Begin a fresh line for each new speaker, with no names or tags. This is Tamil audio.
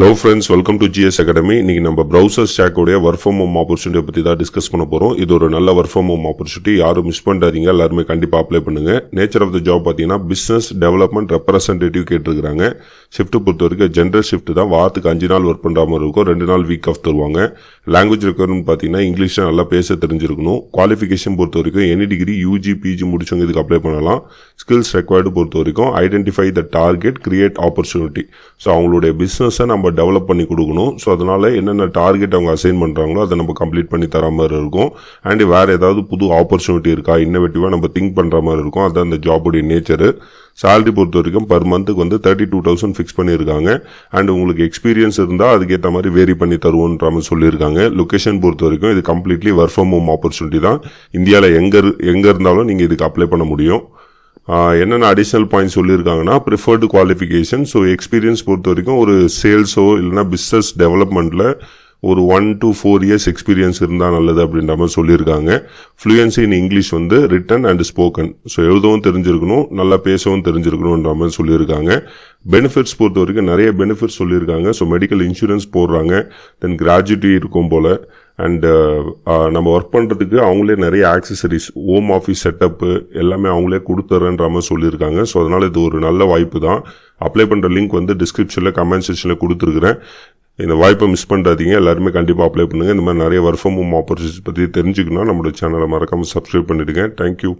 Hello friends welcome to GS academy இன்னைக்கு நம்ம ப்ரௌசர் ஸ்டாக்கோடைய ஒர்க் ஃப்ரம் ஹோம் ஆப்பர்ச்சுனிட்டியை பற்றி தான் டிஸ்கஸ் பண்ண போகிறோம் இது ஒரு நல்ல ஒர்க் ஃப்ரம் ஹோம் ஆப்பர்ச்சுனிட்டி யாரும் மிஸ் பண்ணாதீங்க. எல்லாருமே கண்டிப்பாக அப்ளை பண்ணுங்க. நேச்சர் ஆஃப் த ஜாப் பார்த்தீங்கன்னா பிஸ்னஸ் டெவலப்மெண்ட் ரெப்ரசன்டேட்டிவ் கேட்டிருக்காங்க ஷிஃப்ட் பொறுத்த வரைக்கும் ஜென்ரல் ஷிஃப்ட் தான். வாரத்துக்கு அஞ்சு நாள் ஒர்க் பண்ணுற மாதிரி இருக்கும். ரெண்டு நாள் வீக் ஆஃப் தருவாங்க. லாங்குவேஜ் ரெக்கர்னு பார்த்தீங்கன்னா இங்கிலீஷில் நல்லா பேச தெரிஞ்சிருக்கணும். குவாலிஃபிகேஷன் பொறுத்த வரைக்கும் எனி டிகிரி யூஜி பிஜி முடிச்சவங்க இதுக்கு அப்ளை பண்ணலாம். ஸ்கில்ஸ் ரெக்வயர்டு பொறுத்த வரைக்கும் identify the target create opportunity so அவங்களுடைய பிஸ்னஸை நம்ம டெவலப் பண்ணி கொடுக்கணும். ஸோ அதனால் என்னென்ன டார்கெட் அவங்க அசைன் பண்ணுறாங்களோ அதை நம்ம கம்ப்ளீட் பண்ணி தர மாதிரி இருக்கும். அண்ட் வேறு ஏதாவது புது ஆப்பர்ச்சுனிட்டி இருக்கா இன்னோவேட்டிவாக நம்ம திங்க் பண்ணுற மாதிரி இருக்கும். அதுதான் அந்த ஜாபுடைய நேச்சரு சேலரி பொறுத்த வரைக்கும் பர் மந்த்துக்கு வந்து தேர்ட்டி டூ தௌசண்ட் ஃபிக்ஸ் பண்ணியிருக்காங்க. அண்ட் உங்களுக்கு எக்ஸ்பீரியன்ஸ் இருந்தால் அதுக்கேற்ற மாதிரி வேரி பண்ணி தருவோன்ற மாதிரி சொல்லியிருக்காங்க. லொக்கேஷன் பொறுத்த வரைக்கும் இது completely work from home opportunity தான். இந்தியாவில் எங்கே எங்கே இருந்தாலும் நீங்கள் இதுக்கு அப்ளை பண்ண முடியும். என்னென்ன அடிஷ்னல் பாயிண்ட் சொல்லியிருக்காங்கன்னா ப்ரிஃபர்டு குவாலிஃபிகேஷன் ஸோ எக்ஸ்பீரியன்ஸ் பொறுத்த வரைக்கும் ஒரு சேல்ஸோ இல்லைனா பிஸ்னஸ் டெவலப்மெண்ட்டில் ஒரு one to four years experience இருந்தால் நல்லது அப்படின்ற மாதிரி சொல்லியிருக்காங்க. ஃப்ளூயன்சி இன் இங்கிலீஷ் வந்து ரிட்டன் அண்ட் ஸ்போக்கன் ஸோ எழுதவும் தெரிஞ்சிருக்கணும் நல்லா பேசவும் தெரிஞ்சிருக்கணுன்ற மாதிரி சொல்லியிருக்காங்க. பெனிஃபிட்ஸ் பொறுத்த வரைக்கும் நிறைய பெனிஃபிட்ஸ் சொல்லியிருக்காங்க. ஸோ மெடிக்கல் இன்சூரன்ஸ் போடுறாங்க. தென் கிராஜுவிட்டி இருக்கும் போல். அண்டு uh, uh, நம்ம ஒர்க் பண்ணுறதுக்கு அவங்களே நிறைய ஆக்சசரிஸ் ஹோம் ஆஃபீஸ் செட்டப்பு எல்லாமே அவங்களே கொடுத்துறேன்ற மாதிரி சொல்லியிருக்காங்க. ஸோ அதனால் இது ஒரு நல்ல வாய்ப்பு தான். அப்ளை பண்ணுற லிங்க் வந்து டிஸ்கிரிப்ஷனில் கமெண்ட் செக்ஷனில் கொடுத்துருக்குறேன். இந்த வாய்ப்பை மிஸ் பண்ணாதீங்க எல்லாருமே கண்டிப்பாக அப்ளை பண்ணுங்கள் இந்த மாதிரி நிறைய ஒர்க் ஃப்ரம் ஹோம் ஆப்பர்ச்சுனிட்டிஸ் பற்றி தெரிஞ்சுக்கணும் நம்மளோட சேனலை மறக்காமல் சப்ஸ்கிரைப் பண்ணிவிடுங்க தேங்க்யூ